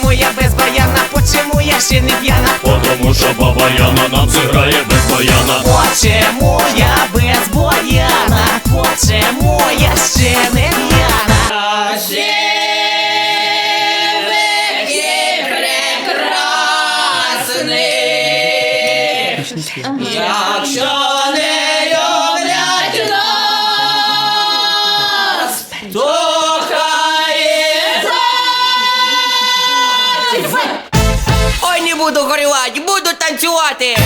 Почему я без баяна, почему я ще не п'яна? Потому що баба Яна нам зіграє без баяна. Почему я без баяна? Почему я ще не п'яна? Якщо Ой, не буду горювати, буду танцювати.